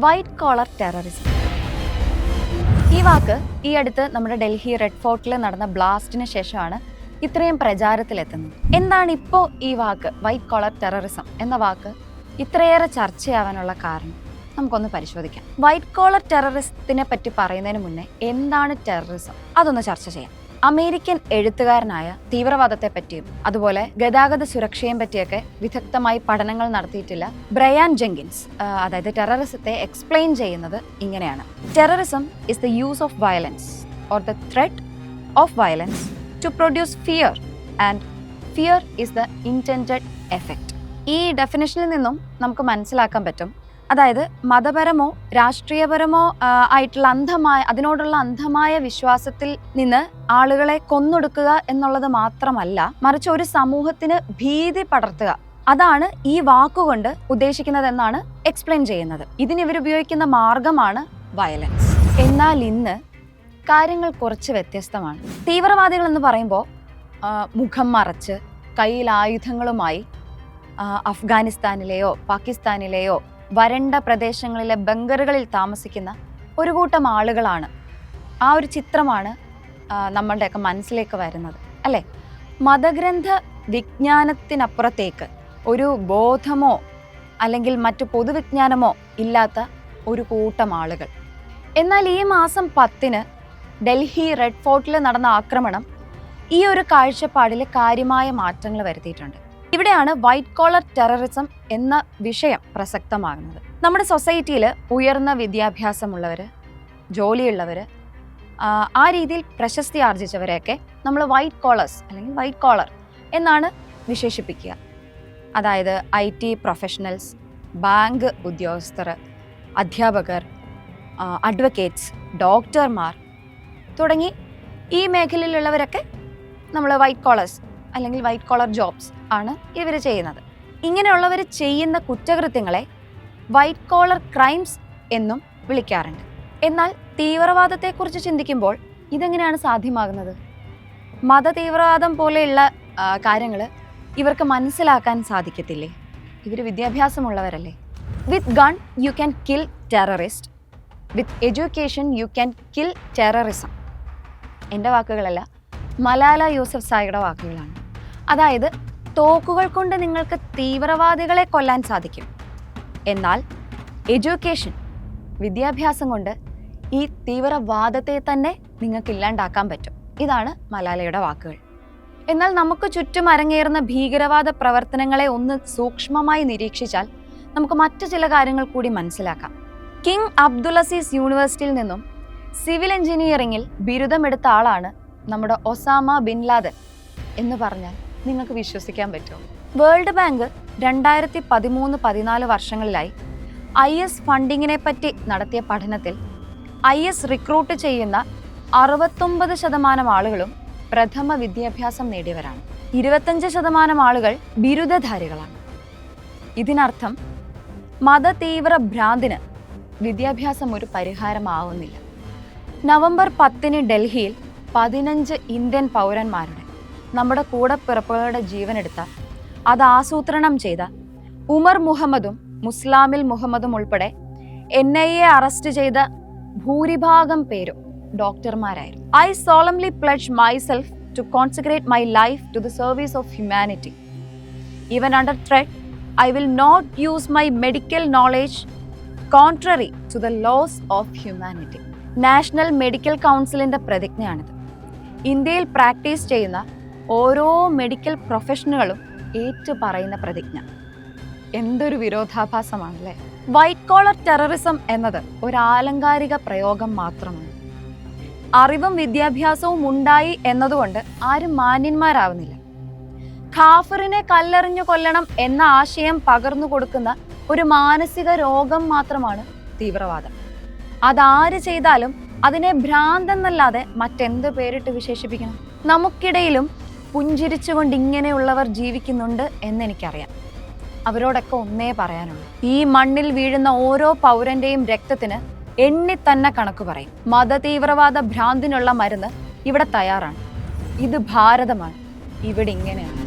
White collar terrorism. ഈ വാക്ക് ഈ അടുത്ത് നമ്മുടെ ഡൽഹി റെഡ് ഫോർട്ടിൽ നടന്ന ബ്ലാസ്റ്റിന് ശേഷമാണ് ഇത്രയും പ്രചാരത്തിലെത്തുന്നത്. എന്താണ് ഇപ്പോൾ ഈ വാക്ക് വൈറ്റ് കോളർ ടെററിസം എന്ന വാക്ക്? ഇത്രയേറെ ചർച്ചയാവാനുള്ള കാരണം നമുക്കൊന്ന് പരിശോധിക്കാം. വൈറ്റ് കോളർ ടെററിസത്തിനെ പറ്റി പറയുന്നതിന് മുന്നേ എന്താണ് ടെററിസം? അതൊന്ന് ചർച്ച ചെയ്യാം. അമേരിക്കൻ എഴുത്തുകാരനായ തീവ്രവാദത്തെ പറ്റിയും അതുപോലെ ഗതാഗത സുരക്ഷയെ പറ്റിയൊക്കെ വിദഗ്ധമായി പഠനങ്ങൾ നടത്തിയിട്ടില്ല ബ്രയാൻ ജെങ്കിൻസ് അതായത് ടെററിസത്തെ എക്സ്പ്ലെയിൻ ചെയ്യുന്നത് ഇങ്ങനെയാണ്. Terrorism is the use of violence or the threat of violence to produce fear and fear is the intended effect ഈ ഡെഫിനേഷനിൽ നിന്നും നമുക്ക് മനസ്സിലാക്കാൻ പറ്റും അതായത് മതപരമോ രാഷ്ട്രീയപരമോ ആയിട്ടുള്ള അന്ധമായ അതിനോടുള്ള അന്ധമായ വിശ്വാസത്തിൽ നിന്ന് ആളുകളെ കൊന്നൊടുക്കുക എന്നുള്ളത് മാത്രമല്ല മറിച്ച് ഒരു സമൂഹത്തിന് ഭീതി പടർത്തുക. അതാണ് ഈ വാക്കുകൊണ്ട് ഉദ്ദേശിക്കുന്നത് എന്നാണ് എക്സ്പ്ലെയിൻ ചെയ്യുന്നത്. ഇതിന് ഉപയോഗിക്കുന്ന മാർഗമാണ് വയലൻസ് എന്നാൽ ഇന്ന് കാര്യങ്ങൾ കുറച്ച് വ്യത്യസ്തമാണ്. തീവ്രവാദികൾ എന്ന് പറയുമ്പോൾ മുഖം മറച്ച് കയ്യിൽ ആയുധങ്ങളുമായി അഫ്ഗാനിസ്ഥാനിലെയോ പാകിസ്ഥാനിലെയോ വരണ്ട പ്രദേശങ്ങളിലെ ബങ്കറുകളിൽ താമസിക്കുന്ന ഒരു കൂട്ടം ആളുകളാണ്. ആ ഒരു ചിത്രമാണ് നമ്മളുടെയൊക്കെ മനസ്സിലേക്ക് വരുന്നത് അല്ലേ? മതഗ്രന്ഥ വിജ്ഞാനത്തിനപ്പുറത്തേക്ക് ഒരു ബോധമോ അല്ലെങ്കിൽ മറ്റു പൊതുവിജ്ഞാനമോ ഇല്ലാത്ത ഒരു കൂട്ടം ആളുകൾ. എന്നാൽ ഈ മാസം പത്തിന് ഡൽഹി റെഡ് ഫോർട്ടിൽ നടന്ന ആക്രമണം ഈ ഒരു കാഴ്ചപ്പാടിൽ കാര്യമായ മാറ്റങ്ങൾ വരുത്തിയിട്ടുണ്ട്. ഇവിടെയാണ് വൈറ്റ് കോളർ ടെററിസം എന്ന വിഷയം പ്രസക്തമാകുന്നത്. നമ്മുടെ സൊസൈറ്റിയിൽ ഉയർന്ന വിദ്യാഭ്യാസമുള്ളവർ ജോലിയുള്ളവർ ആ രീതിയിൽ പ്രശസ്തി ആർജിച്ചവരെയൊക്കെ നമ്മൾ വൈറ്റ് കോളേഴ്സ് അല്ലെങ്കിൽ വൈറ്റ് കോളർ എന്നാണ് വിശേഷിപ്പിക്കുക. അതായത് ഐ ടി പ്രൊഫഷണൽസ് ബാങ്ക് ഉദ്യോഗസ്ഥർ അധ്യാപകർ അഡ്വക്കേറ്റ്സ് ഡോക്ടർമാർ തുടങ്ങി ഈ മേഖലയിലുള്ളവരൊക്കെ നമ്മൾ വൈറ്റ് കോളേഴ്സ് അല്ലെങ്കിൽ വൈറ്റ് കോളർ ജോബ്സ് ആണ് ഇവർ ചെയ്യുന്നത്. ഇങ്ങനെയുള്ളവർ ചെയ്യുന്ന കുറ്റകൃത്യങ്ങളെ വൈറ്റ് കോളർ ക്രൈംസ് എന്നും വിളിക്കാറുണ്ട്. എന്നാൽ തീവ്രവാദത്തെക്കുറിച്ച് ചിന്തിക്കുമ്പോൾ ഇതെങ്ങനെയാണ് സാധ്യമാകുന്നത്? മത തീവ്രവാദം പോലെയുള്ള കാര്യങ്ങൾ ഇവർക്ക് മനസ്സിലാക്കാൻ സാധിക്കത്തില്ലേ? ഇവർ വിദ്യാഭ്യാസമുള്ളവരല്ലേ? With gun you can kill terrorist with education you can kill terrorism എന്റെ വാക്കുകളല്ല മലാല യൂസഫ് സായിയുടെ വാക്കുകളാണ്. അതായത് തോക്കുകൾ കൊണ്ട് നിങ്ങൾക്ക് തീവ്രവാദികളെ കൊല്ലാൻ സാധിക്കും. എന്നാൽ എഡ്യൂക്കേഷൻ വിദ്യാഭ്യാസം കൊണ്ട് ഈ തീവ്രവാദത്തെ തന്നെ നിങ്ങൾക്ക് ഇല്ലാണ്ടാക്കാൻ പറ്റും. ഇതാണ് മലാലയുടെ വാക്കുകൾ. എന്നാൽ നമുക്ക് ചുറ്റും അരങ്ങേറുന്ന ഭീകരവാദ പ്രവർത്തനങ്ങളെ ഒന്ന് സൂക്ഷ്മമായി നിരീക്ഷിച്ചാൽ നമുക്ക് മറ്റു ചില കാര്യങ്ങൾ കൂടി മനസ്സിലാക്കാം. കിങ് അബ്ദുൽ അസീസ് യൂണിവേഴ്സിറ്റിയിൽ നിന്നും സിവിൽ എഞ്ചിനീയറിംഗിൽ ബിരുദമെടുത്ത ആളാണ് നമ്മുടെ ഒസാമ ബിൻ ലാദൻ എന്ന് പറഞ്ഞാൽ നിങ്ങൾക്ക് വിശ്വസിക്കാൻ പറ്റുമോ വേൾഡ് ബാങ്ക് രണ്ടായിരത്തി പതിമൂന്ന് പതിനാല് വർഷങ്ങളിലായി ഐ എസ് ഫണ്ടിങ്ങിനെ പറ്റി നടത്തിയ പഠനത്തിൽ ഐ എസ് റിക്രൂട്ട് ചെയ്യുന്ന അറുപത്തൊമ്പത് ശതമാനം ആളുകളും പ്രഥമ വിദ്യാഭ്യാസം നേടിയവരാണ്. ഇരുപത്തഞ്ച് ശതമാനം ആളുകൾ ബിരുദധാരികളാണ്. ഇതിനർത്ഥം മതതീവ്ര ഭ്രാന്തിന് വിദ്യാഭ്യാസം ഒരു പരിഹാരമാവുന്നില്ല. നവംബർ പത്തിന് ഡൽഹിയിൽ പതിനഞ്ച് ഇന്ത്യൻ പൗരന്മാരുടെ നമ്മുടെ കൂടപ്പിറപ്പുകളുടെ ജീവനെടുത്ത അത് ആസൂത്രണം ചെയ്ത ഉമർ മുഹമ്മദും മുസ്ലാമിൽ മുഹമ്മദും ഉൾപ്പെടെ എൻ ഐ എ അറസ്റ്റ് ചെയ്ത ഭൂരിഭാഗം പേരും ഡോക്ടർമാരായിരുന്നു. I solemnly pledge myself to concentrate my life to the service of humanity even under threat I will not use my medical knowledge contrary to the laws of humanity national medical കൗൺസിലിന്റെ പ്രതിജ്ഞയാണിത്. ഇന്ത്യയിൽ practice ചെയ്യുന്ന ഓരോ medical പ്രൊഫഷണലുകളും ഏറ്റു പറയുന്ന പ്രതിജ്ഞ. എന്തൊരു വിരോധാഭാസമാണല്ലേ? White collar terrorism എന്നത് ഒരു ആലങ്കാരിക പ്രയോഗം മാത്രമാണ്. അറിവും വിദ്യാഭ്യാസവും ഉണ്ടായി എന്നതുകൊണ്ട് ആരും മാന്യന്മാരാവുന്നില്ല. ഖാഫറിനെ കല്ലെറിഞ്ഞു കൊല്ലണം എന്ന ആശയം പകർന്നു കൊടുക്കുന്ന ഒരു മാനസിക രോഗം മാത്രമാണ് തീവ്രവാദം. അതാര് ചെയ്താലും അതിനെ ഭ്രാന്തെന്നല്ലാതെ മറ്റെന്ത് പേരിട്ട് വിശേഷിപ്പിക്കണം? നമുക്കിടയിലും പുഞ്ചിരിച്ചുകൊണ്ട് ഇങ്ങനെയുള്ളവർ ജീവിക്കുന്നുണ്ട് എന്നെനിക്കറിയാം. അവരോടൊക്കെ ഒന്നേ പറയാനുള്ളൂ. ഈ മണ്ണിൽ വീഴുന്ന ഓരോ പൗരന്റെയും രക്തത്തിന് എണ്ണി തന്നെ കണക്ക് പറയും. മതതീവ്രവാദ ഭ്രാന്തിനുള്ള മരുന്ന് ഇവിടെ തയ്യാറാണ്. ഇത് ഭാരതമാണ്. ഇവിടെ ഇങ്ങനെയാണ്.